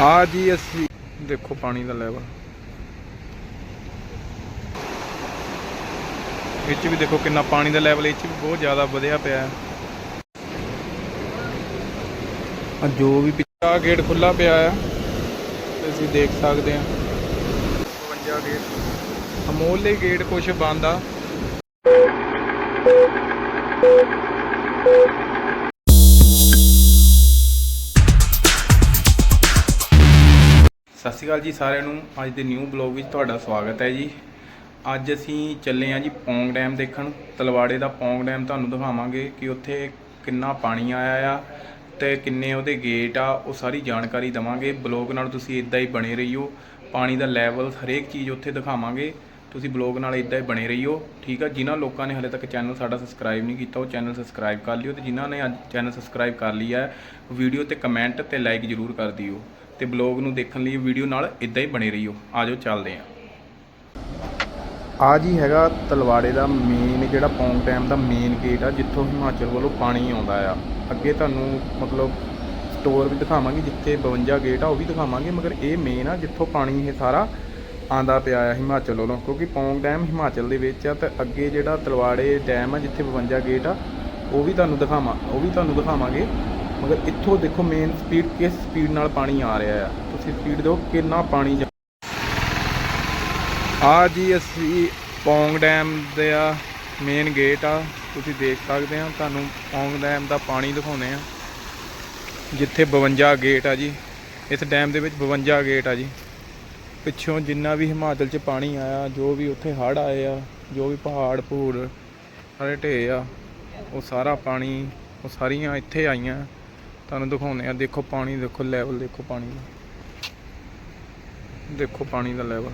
ਆ ਜੀ ਅਸੀਂ, ਦੇਖੋ ਪਾਣੀ ਦਾ ਲੈਵਲ। ਇਹ 'ਚ ਵੀ ਦੇਖੋ ਕਿੰਨਾ ਪਾਣੀ ਦਾ ਲੈਵਲ, ਇਹ 'ਚ ਵੀ ਬਹੁਤ ਜ਼ਿਆਦਾ ਵਧਿਆ ਪਿਆ। ਹੈ ਆ ਜੋ ਵੀ ਪਿੱਛਾ ਗੇਟ ਖੁੱਲਾ ਪਿਆ ਆ ਤੇ ਅਸੀਂ ਦੇਖ ਸਕਦੇ ਹਾਂ 52 ਗੇਟ। ਅਮੋਲ ਦੇ ਗੇਟ ਕੁਛ ਬੰਦ ਆ। ਸਤਿ ਸ਼੍ਰੀ ਅਕਾਲ ਜੀ ਸਾਰਿਆਂ ਨੂੰ। ਅੱਜ ਦੇ ਨਿਊ ਬਲੌਗ ਵਿੱਚ ਤੁਹਾਡਾ ਸਵਾਗਤ ਹੈ ਜੀ। ਅੱਜ ਅਸੀਂ ਚੱਲੇ ਹਾਂ ਜੀ ਪੌਂਗ ਡੈਮ ਦੇਖਣ। ਤਲਵਾੜੇ ਦਾ ਪੌਂਗ ਡੈਮ ਤੁਹਾਨੂੰ ਦਿਖਾਵਾਂਗੇ ਕਿ ਉੱਥੇ ਕਿੰਨਾ ਪਾਣੀ ਆਇਆ ਆ ਤੇ ਕਿੰਨੇ ਉਹਦੇ ਗੇਟ ਆ, ਉਹ ਸਾਰੀ ਜਾਣਕਾਰੀ ਦਵਾਂਗੇ। ਬਲੌਗ ਨਾਲ ਤੁਸੀਂ ਇਦਾਂ ਹੀ ਬਣੇ ਰਹੀਓ। ਪਾਣੀ ਦਾ ਲੈਵਲ ਹਰੇਕ ਚੀਜ਼ ਉੱਥੇ ਦਿਖਾਵਾਂਗੇ। ਤੁਸੀਂ ਬਲੌਗ ਨਾਲ ਇਦਾਂ ਹੀ ਬਣੇ ਰਹੀਓ। ਠੀਕ ਆ, ਜਿਨ੍ਹਾਂ ਲੋਕਾਂ ਨੇ ਹਲੇ ਤੱਕ ਚੈਨਲ ਸਾਡਾ ਸਬਸਕ੍ਰਾਈਬ ਨਹੀਂ ਕੀਤਾ, ਉਹ ਚੈਨਲ ਸਬਸਕ੍ਰਾਈਬ ਕਰ ਲਿਓ ਤੇ ਜਿਨ੍ਹਾਂ ਨੇ ਅੱਜ ਚੈਨਲ ਸਬਸਕ੍ਰਾਈਬ ਕਰ ਲਿਆ ਹੈ ਵੀਡੀਓ ਤੇ ਕਮੈਂਟ ਤੇ ਲਾਈਕ ਜ਼ਰੂਰ ਕਰ ਦਿਓ। ਤੇ ਬਲੌਗ ਨੂੰ ਦੇਖਣ ਲਈ ਵੀਡੀਓ ਨਾਲ ਇਦਾਂ ਹੀ ਬਣੇ ਰਹੀਓ। ਆਜੋ ਚੱਲਦੇ ਆਂ ਆ ਜੀ ਹੈਗਾ ਤਲਵਾੜੇ ਦਾ ਮੇਨ ਜਿਹੜਾ ਪੌਂਗ ਡੈਮ ਦਾ ਮੇਨ ਗੇਟ ਆ, ਜਿੱਥੋਂ ਹਿਮਾਚਲ ਵੱਲੋਂ ਪਾਣੀ ਆਉਂਦਾ ਆ। ਅੱਗੇ ਤੁਹਾਨੂੰ ਮਤਲਬ ਸਟੋਰ ਵੀ ਦਿਖਾਵਾਂਗੇ, ਜਿੱਥੇ 52 ਗੇਟ ਆ, ਉਹ ਵੀ ਦਿਖਾਵਾਂਗੇ, ਮਗਰ ਇਹ ਮੇਨ ਆ, ਜਿੱਥੋਂ ਪਾਣੀ ਇਹ ਸਾਰਾ ਆਂਦਾ ਪਿਆ ਆ ਹਿਮਾਚਲ ਵੱਲੋਂ। ਕਿਉਂਕਿ ਪੌਂਗ ਡੈਮ ਹਿਮਾਚਲ ਦੇ ਵਿੱਚ ਆ, ਤੇ ਅੱਗੇ ਜਿਹੜਾ ਤਲਵਾੜੇ ਡੈਮ ਆ, ਜਿੱਥੇ 52 ਗੇਟ ਆ, ਉਹ ਵੀ ਤੁਹਾਨੂੰ ਦਿਖਾਵਾਂ, ਉਹ ਵੀ ਤੁਹਾਨੂੰ ਦਿਖਾਵਾਂਗੇ। ਮਗਰ ਇੱਥੋਂ ਦੇਖੋ ਮੇਨ ਸਪੀਡ ਕਿਸ ਸਪੀਡ ਨਾਲ ਪਾਣੀ ਆ ਰਿਹਾ ਆ। ਤੁਸੀਂ ਸਪੀਡ ਦਿਓ, ਕਿੰਨਾ ਪਾਣੀ ਜਾ ਆ ਜੀ ਅਸੀਂ ਪੌਂਗ ਡੈਮ ਦਾ ਮੇਨ ਗੇਟ ਆ। ਤੁਸੀਂ ਦੇਖ ਸਕਦੇ ਆ, ਤੁਹਾਨੂੰ ਪੌਂਗ ਡੈਮ ਦਾ ਪਾਣੀ ਦਿਖਾਉਂਦੇ ਆ। ਜਿੱਥੇ 52 ਗੇਟ ਆ ਜੀ। ਇਸ ਡੈਮ ਦੇ ਵਿੱਚ 52 ਗੇਟ ਆ ਜੀ। ਪਿੱਛੋਂ ਜਿੰਨਾ ਵੀ ਹਿਮਾਚਲ 'ਚ ਪਾਣੀ ਆਇਆ, ਜੋ ਵੀ ਉੱਥੇ ਹੜ੍ਹ ਆਏ ਆ, ਜੋ ਵੀ ਪਹਾੜ ਪੂੜ ਸਾਰੇ ਢੇ ਆ, ਉਹ ਸਾਰਾ ਪਾਣੀ, ਉਹ ਸਾਰੀਆਂ ਇੱਥੇ ਆਈਆਂ। ਤੁਹਾਨੂੰ ਦਿਖਾਉਂਦੇ ਆ ਦੇਖੋ ਪਾਣੀ, ਦੇਖੋ ਲੈਵਲ ਦੇਖੋ ਪਾਣੀ ਦਾ। ਦੇਖੋ ਪਾਣੀ ਦਾ ਲੈਵਲ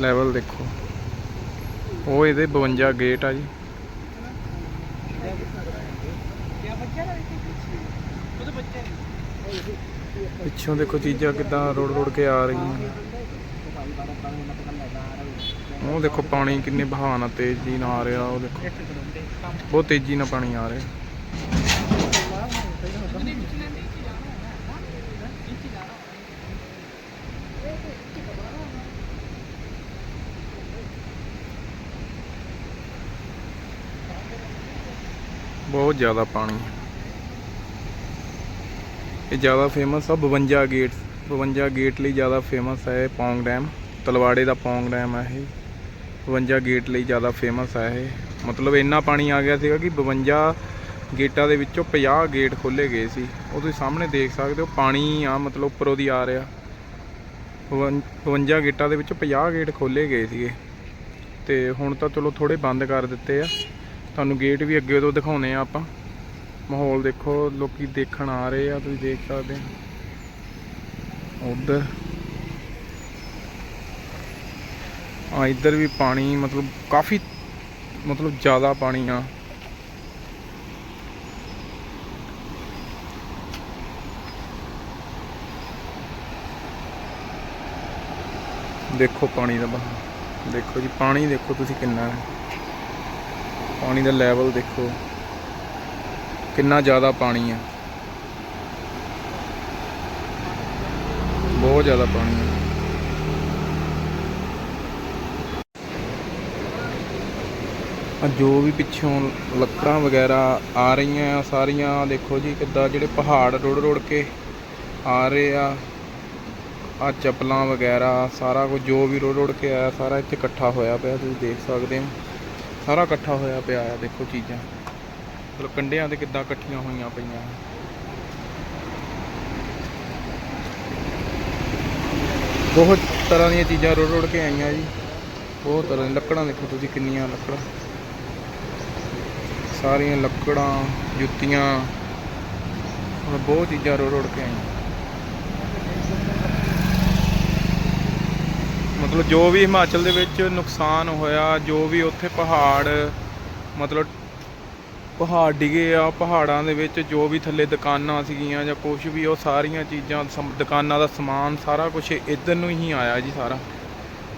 ਲੈਵਲ ਦੇਖੋ। ਉਹ ਇਹਦੇ 52 ਗੇਟ ਆ ਜੀ। ਪਿੱਛੋਂ ਦੇਖੋ ਚੀਜ਼ਾਂ ਕਿਦਾਂ ਰੋੜ ਰੋੜ ਕੇ ਆ ਰਹੀਆਂ ਉਹ ਦੇਖੋ ਪਾਣੀ ਕਿੰਨੇ ਬਹਾਅ ਨਾਲ ਤੇਜ਼ੀ ਨਾਲ ਆ ਰਿਹਾ, ਉਹ ਦੇਖੋ। ਬਹੁਤ ਤੇਜ਼ੀ ਨਾਲ ਪਾਣੀ ਆ ਰਿਹਾ। ਬਹੁਤ ਜ਼ਿਆਦਾ ਪਾਣੀ ਇਹ ਜ਼ਿਆਦਾ ਫੇਮਸ ਆ 52 ਗੇਟ 52 ਗੇਟ ਲਈ ਜ਼ਿਆਦਾ ਫੇਮਸ ਹੈ ਇਹ ਪੌਂਗ ਡੈਮ, ਤਲਵਾੜੇ ਦਾ ਪੌਂਗ ਡੈਮ ਹੈ ਇਹ। 52 ਗੇਟ ਲਈ ਜ਼ਿਆਦਾ ਫੇਮਸ ਹੈ ਇਹ। ਮਤਲਬ ਇੰਨਾ ਪਾਣੀ ਆ ਗਿਆ ਸੀਗਾ ਕਿ 52 ਗੇਟਾਂ ਦੇ ਵਿੱਚੋਂ 50 ਗੇਟ ਖੋਲੇ ਗਏ ਸੀ। ਉਹ ਤੁਸੀਂ ਸਾਹਮਣੇ ਦੇਖ ਸਕਦੇ ਹੋ, ਪਾਣੀ ਆ, ਮਤਲਬ ਉੱਪਰੋਂ ਦੀ ਆ ਰਿਹਾ। 52 ਗੇਟਾਂ ਦੇ ਵਿੱਚੋਂ 50 ਗੇਟ ਖੋਲੇ ਗਏ ਸੀਗੇ। ਤੇ ਹੁਣ ਤਾਂ ਚਲੋ ਥੋੜੇ ਬੰਦ ਕਰ ਦਿੱਤੇ ਆ। ਤੁਹਾਨੂੰ ਗੇਟ ਵੀ ਅੱਗੇ ਤੋਂ ਦਿਖਾਉਨੇ ਆ ਆਪਾਂ। ਮਾਹੌਲ ਦੇਖੋ, ਲੋਕੀ ਦੇਖਣ ਆ ਰਹੇ ਆ, ਤੁਸੀਂ ਦੇਖ ਸਕਦੇ ਹੋ। ਉਧਰ। ਆ ਇੱਧਰ ਵੀ ਪਾਣੀ, ਮਤਲਬ ਕਾਫੀ, ਮਤਲਬ ਜ਼ਿਆਦਾ ਪਾਣੀ ਆ। ਦੇਖੋ ਪਾਣੀ ਦਾ ਬਹਾਅ ਦੇਖੋ ਜੀ, ਪਾਣੀ ਦੇਖੋ ਤੁਸੀਂ ਕਿੰਨਾ ਹੈ। ਪਾਣੀ ਦਾ ਲੈਵਲ ਦੇਖੋ। ਕਿੰਨਾ ਜ਼ਿਆਦਾ ਪਾਣੀ ਹੈ। ਬਹੁਤ ਜ਼ਿਆਦਾ ਪਾਣੀ ਹੈ। ਆ ਜੋ ਵੀ ਪਿੱਛੋਂ ਲੱਕੜਾਂ ਵਗੈਰਾ ਆ ਰਹੀਆਂ ਆ, ਸਾਰੀਆਂ ਦੇਖੋ ਜੀ, ਕਿੱਦਾਂ ਜਿਹੜੇ ਪਹਾੜ ਰੁੜ ਰੁੜ ਕੇ ਆ ਰਹੇ ਆ। ਆ ਚੱਪਲਾਂ ਵਗੈਰਾ, ਸਾਰਾ ਕੁਝ ਜੋ ਵੀ ਰੁੜ ਰੁੜ ਕੇ ਆਇਆ, ਸਾਰਾ ਇੱਥੇ ਇਕੱਠਾ ਹੋਇਆ ਪਿਆ, ਤੁਸੀਂ ਦੇਖ ਸਕਦੇ ਹੋ। ਸਾਰਾ ਇਕੱਠਾ ਹੋਇਆ ਪਿਆ ਆ, ਦੇਖੋ ਚੀਜ਼ਾਂ। ਮਤਲਬ ਕੰਡਿਆਂ ਤੇ ਕਿੱਦਾਂ ਇਕੱਠੀਆਂ ਹੋਈਆਂ ਪਈਆਂ। ਬਹੁਤ ਤਰ੍ਹਾਂ ਦੀਆਂ ਚੀਜ਼ਾਂ ਰੁੜ ਰੁੜ ਕੇ ਆਈਆਂ ਜੀ। ਬਹੁਤ ਤਰ੍ਹਾਂ ਦੀਆਂ ਲੱਕੜਾਂ, ਦੇਖੋ ਤੁਸੀਂ ਕਿੰਨੀਆਂ ਲੱਕੜਾਂ। ਸਾਰੀਆਂ ਲੱਕੜਾਂ, ਜੁੱਤੀਆਂ। ਮਤਲਬ ਬਹੁਤ ਚੀਜ਼ਾਂ ਰੁੜ ਰੁੜ ਕੇ ਆਈਆਂ। ਮਤਲਬ ਜੋ ਵੀ ਹਿਮਾਚਲ ਦੇ ਵਿੱਚ ਨੁਕਸਾਨ ਹੋਇਆ, ਜੋ ਵੀ ਉੱਥੇ ਪਹਾੜ, ਮਤਲਬ ਪਹਾੜ ਡਿਗੇ ਆ, ਪਹਾੜਾਂ ਦੇ ਵਿੱਚ ਜੋ ਵੀ ਥੱਲੇ ਦੁਕਾਨਾਂ ਸੀਗੀਆਂ ਜਾਂ ਕੁਝ ਵੀ, ਉਹ ਸਾਰੀਆਂ ਚੀਜ਼ਾਂ, ਸਮ- ਦੁਕਾਨਾਂ ਦਾ ਸਮਾਨ ਸਾਰਾ ਕੁਝ ਇੱਧਰ ਨੂੰ ਹੀ ਆਇਆ ਜੀ ਸਾਰਾ।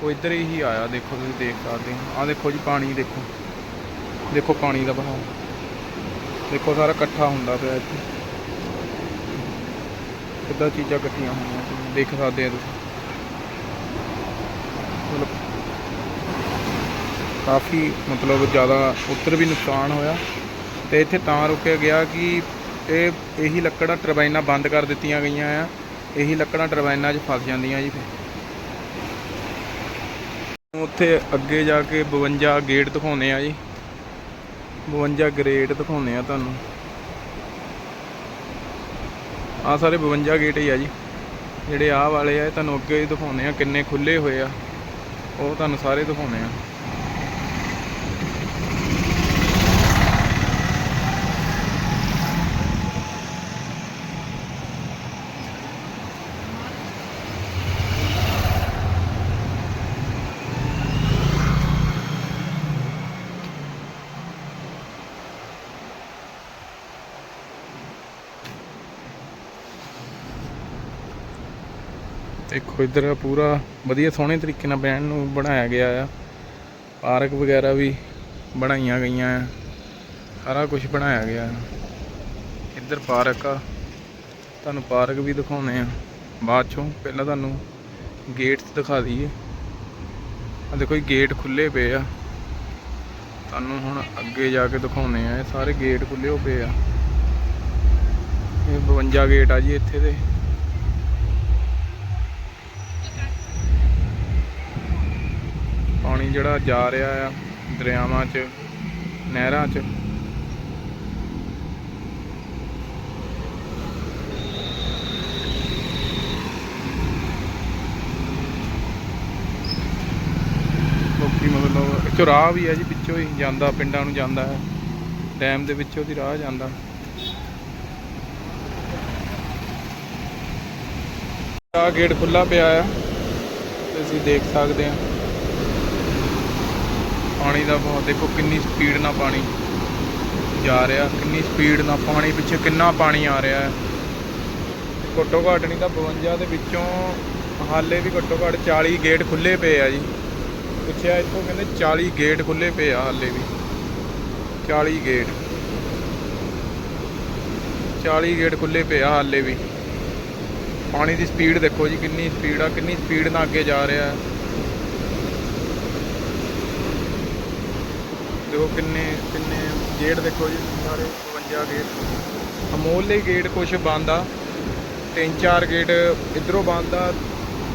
ਉਹ ਇੱਧਰ ਹੀ ਆਇਆ, ਦੇਖੋ ਤੁਸੀਂ ਦੇਖ ਸਕਦੇ ਹੋ। ਆ ਦੇਖੋ ਜੀ ਪਾਣੀ, ਦੇਖੋ। ਦੇਖੋ ਪਾਣੀ ਦਾ ਬਹਾਅ ਦੇਖੋ ਸਾਰਾ ਇਕੱਠਾ ਹੁੰਦਾ ਪਿਆ ਇੱਥੇ। ਕਿੱਦਾਂ ਚੀਜ਼ਾਂ ਇਕੱਠੀਆਂ ਹੋਈਆਂ, ਤੁਸੀਂ ਦੇਖ ਸਕਦੇ ਆ ਤੁਸੀਂ। ਮਤਲਬ ਕਾਫੀ ਮਤਲਬ ਜ਼ਿਆਦਾ ਉੱਧਰ ਵੀ ਨੁਕਸਾਨ ਹੋਇਆ। ਤੇ ਇੱਥੇ ਤਾਂ ਰੁਕਿਆ ਗਿਆ ਕਿ ਇਹ, ਇਹੀ ਲੱਕੜਾਂ ਟਰਬਾਈਨਾਂ ਬੰਦ ਕਰ ਦਿੱਤੀਆਂ ਗਈਆਂ ਆ। ਇਹੀ ਲੱਕੜਾਂ ਟਰਬਾਈਨਾਂ 'ਚ ਫਸ ਜਾਂਦੀਆਂ ਜੀ ਫਿਰ। ਉੱਥੇ ਅੱਗੇ ਜਾ ਕੇ 52 ਗੇਟ ਦਿਖਾਉਣੇ ਆ ਜੀ। 52 ਗ੍ਰੇਡ ਦਿਖਾਉਣੇ ਆ ਤੁਹਾਨੂੰ। ਆ ਸਾਰੇ 52 ਗੇਟ ਹੀ ਆ ਜੀ। ਜਿਹੜੇ ਆਹ ਵਾਲੇ ਆ ਤੁਹਾਨੂੰ ਅੱਗੇ ਹੀ ਦਿਖਾਉਣੇ ਆ ਕਿੰਨੇ ਖੁੱਲੇ ਹੋਏ ਆ। ਉਹ ਤੁਹਾਨੂੰ ਸਾਰੇ ਦਿਖਾਉਣੇ ਆ। ਦੇਖੋ ਇੱਧਰ ਪੂਰਾ ਵਧੀਆ ਸੋਹਣੇ ਤਰੀਕੇ ਨਾਲ ਬਹਿਣ ਨੂੰ ਬਣਾਇਆ ਗਿਆ ਆ। ਪਾਰਕ ਵਗੈਰਾ ਵੀ ਬਣਾਈਆਂ ਗਈਆਂ ਆ। ਸਾਰਾ ਕੁਝ ਬਣਾਇਆ ਗਿਆ ਆ। ਇੱਧਰ ਪਾਰਕ ਆ। ਤੁਹਾਨੂੰ ਪਾਰਕ ਵੀ ਦਿਖਾਉਣੇ ਆ। ਬਾਅਦ ਚੋਂ ਪਹਿਲਾਂ ਤੁਹਾਨੂੰ ਗੇਟਸ ਦਿਖਾ ਦਈਏ। ਆ ਦੇਖੋ ਇਹ ਗੇਟ ਖੁੱਲੇ ਪਏ ਆ। ਤੁਹਾਨੂੰ ਹੁਣ ਅੱਗੇ ਜਾ ਕੇ ਦਿਖਾਉਣੇ ਆ। ਇਹ ਸਾਰੇ ਗੇਟ ਖੁੱਲੇ ਹੋ ਪਏ ਆ। ਇਹ 52 ਗੇਟ ਆ ਜੀ ਇੱਥੇ ਦੇ। ਪਾਣੀ ਜਿਹੜਾ ਜਾ ਰਿਹਾ ਆ ਦਰਿਆਵਾਂ 'ਚ, ਨਹਿਰਾਂ 'ਚ। ਲੋਕੀ ਮਤਲਬ ਇੱਚੋਂ ਰਾਹ ਵੀ ਹੈ ਜੀ ਵਿੱਚੋਂ ਹੀ ਜਾਂਦਾ, ਪਿੰਡਾਂ ਨੂੰ ਜਾਂਦਾ ਹੈ। ਡੈਮ ਦੇ ਵਿੱਚੋਂ ਦੀ ਰਾਹ ਜਾਂਦਾ। ਆ ਗੇਟ ਖੁੱਲਾ ਪਿਆ ਆ, ਤੇ ਅਸੀਂ ਦੇਖ ਸਕਦੇ ਹਾਂ। ਪਾਣੀ ਦਾ ਬਹੁਤ, ਦੇਖੋ ਕਿੰਨੀ ਸਪੀਡ ਨਾਲ ਪਾਣੀ ਜਾ ਰਿਹਾ, ਕਿੰਨੀ ਸਪੀਡ ਨਾਲ ਪਾਣੀ ਪਿੱਛੇ ਕਿੰਨਾ ਪਾਣੀ ਆ ਰਿਹਾ ਹੈ। ਘੱਟੋ ਘੱਟ ਨਹੀਂ ਤਾਂ 52 ਦੇ ਵਿੱਚੋਂ ਹਾਲੇ ਵੀ ਘੱਟੋ ਘੱਟ 40 ਗੇਟ ਖੁੱਲੇ ਪਏ ਆ ਜੀ। ਪੁੱਛਿਆ ਇੱਥੋਂ ਕਹਿੰਦੇ 40 ਗੇਟ ਖੁੱਲੇ ਪਏ ਆ ਹਾਲੇ ਵੀ। 40 ਗੇਟ। 40 ਗੇਟ ਖੁੱਲੇ ਪਏ ਆ ਹਾਲੇ ਵੀ। ਪਾਣੀ ਦੀ ਸਪੀਡ ਦੇਖੋ ਜੀ ਕਿੰਨੀ ਸਪੀਡ ਆ, ਕਿੰਨੀ ਸਪੀਡ ਨਾਲ ਅੱਗੇ ਜਾ ਰਿਹਾ ਹੈ। ਦੇਖੋ ਕਿੰਨੇ ਕਿੰਨੇ ਗੇਟ ਦੇਖੋ ਜੀ, ਸਾਰੇ 52 ਗੇਟ ਅਮੋਲੇ ਗੇਟ ਕੁਛ ਬੰਦ ਆ, ਤਿੰਨ ਚਾਰ ਗੇਟ ਇਧਰੋਂ ਬੰਦ ਆ,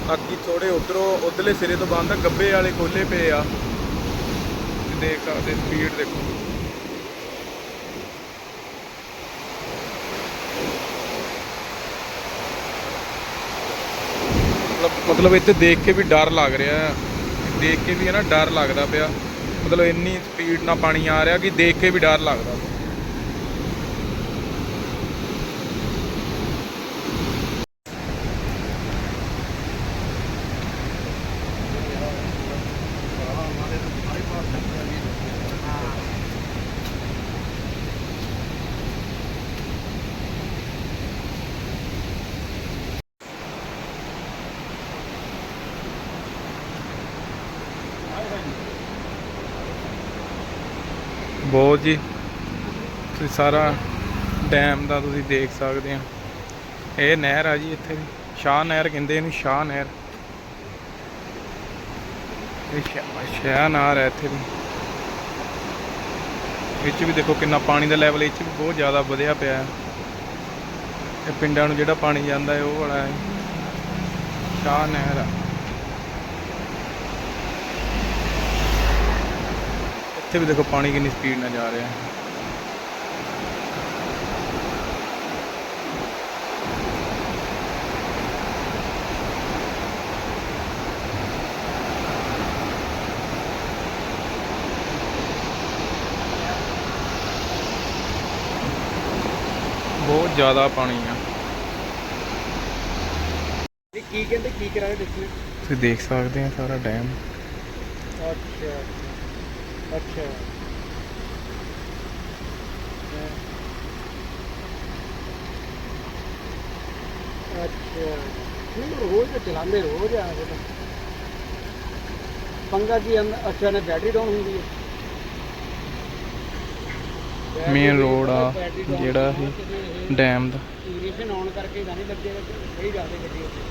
ਬਾਕੀ ਥੋੜੇ ਉਧਰੋਂ, ਉਧਰਲੇ ਸਿਰੇ ਤੋਂ ਬੰਦ ਆ, ਗੱਬੇ ਵਾਲੇ ਖੋਲੇ ਪਏ ਆ। ਦੇਖ ਸਕਦੇ ਸਪੀਡ ਦੇਖੋ। ਮਤਲਬ ਇੱਥੇ ਦੇਖ ਕੇ ਵੀ ਡਰ ਲੱਗ ਰਿਹਾ ਦੇਖ ਕੇ ਵੀ ਹੈ ਨਾ, ਡਰ ਲੱਗਦਾ ਪਿਆ। ਮਤਲਬ ਇੰਨੀ ਸਪੀਡ ਨਾਲ ਪਾਣੀ ਆ ਰਿਹਾ ਕਿ ਦੇਖ ਕੇ ਵੀ ਡਰ ਲੱਗਦਾ। ਬਹੁਤ ਜੀ। ਤੁਸੀਂ ਸਾਰਾ ਡੈਮ ਦਾ ਤੁਸੀਂ ਦੇਖ ਸਕਦੇ ਆ ਇਹ ਨਹਿਰ ਆ ਜੀ ਇੱਥੇ। ਦੀ ਸ਼ਾਹ ਨਹਿਰ ਕਹਿੰਦੇ ਇਹਨੂੰ ਸ਼ਾਹ ਨਹਿਰ। ਇਹ ਸ਼ਾਹ- ਸ਼ਾਹ ਨਹਿਰ ਹੈ ਇੱਥੇ ਦੀ ਵਿੱਚ ਵੀ ਦੇਖੋ ਕਿੰਨਾ ਪਾਣੀ ਦਾ ਲੈਵਲ ਇੱਥੇ ਵੀ ਬਹੁਤ ਜ਼ਿਆਦਾ ਵਧਿਆ ਪਿਆ ਹੈ। ਇਹ ਪਿੰਡਾਂ ਨੂੰ ਜਿਹੜਾ ਪਾਣੀ ਜਾਂਦਾ ਹੈ, ਉਹ ਵਾਲਾ ਹੈ। ਸ਼ਾਹ ਨਹਿਰ ਆ। ਇੱਥੇ ਵੀ ਦੇਖੋ ਪਾਣੀ ਕਿੰਨੀ ਸਪੀਡ ਨਾਲ ਜਾ ਰਿਹਾ। ਹੈ ਬਹੁਤ ਜ਼ਿਆਦਾ ਪਾਣੀ ਆ। ਇਹ ਕੀ ਕਹਿੰਦੇ ਕੀ ਕਰਾਏ ਦੇਖੀ। ਤੁਸੀਂ ਦੇਖ ਸਕਦੇ ਆ ਸਾਰਾ ਡੈਮ ਅੱਛਾ। ਅੱਛਾ। ਅੱਛਾ। ਨਹੀਂ ਰੋਜ਼ ਤਾਂ ਚਲਾਉਂਦੇ ਰੋਜ਼ ਆ ਕੇ ਪੰਗਾ ਕੀ ਅੱਛਾ ਨੇ ਬੈਟਰੀ ਡਾਊਨ ਹੁੰਦੀ ਹੈ। ਮੇਨ ਰੋਡ ਆ ਜਿਹੜਾ ਇਹ ਡੈਮ ਦਾ। ਨੈਵੀਗੇਸ਼ਨ ਆਨ ਕਰਕੇ ਗਾਣੇ ਲੱਗੇ ਸਹੀ ਜਾਂਦੇ ਗੱਡੀ ਉੱਤੇ।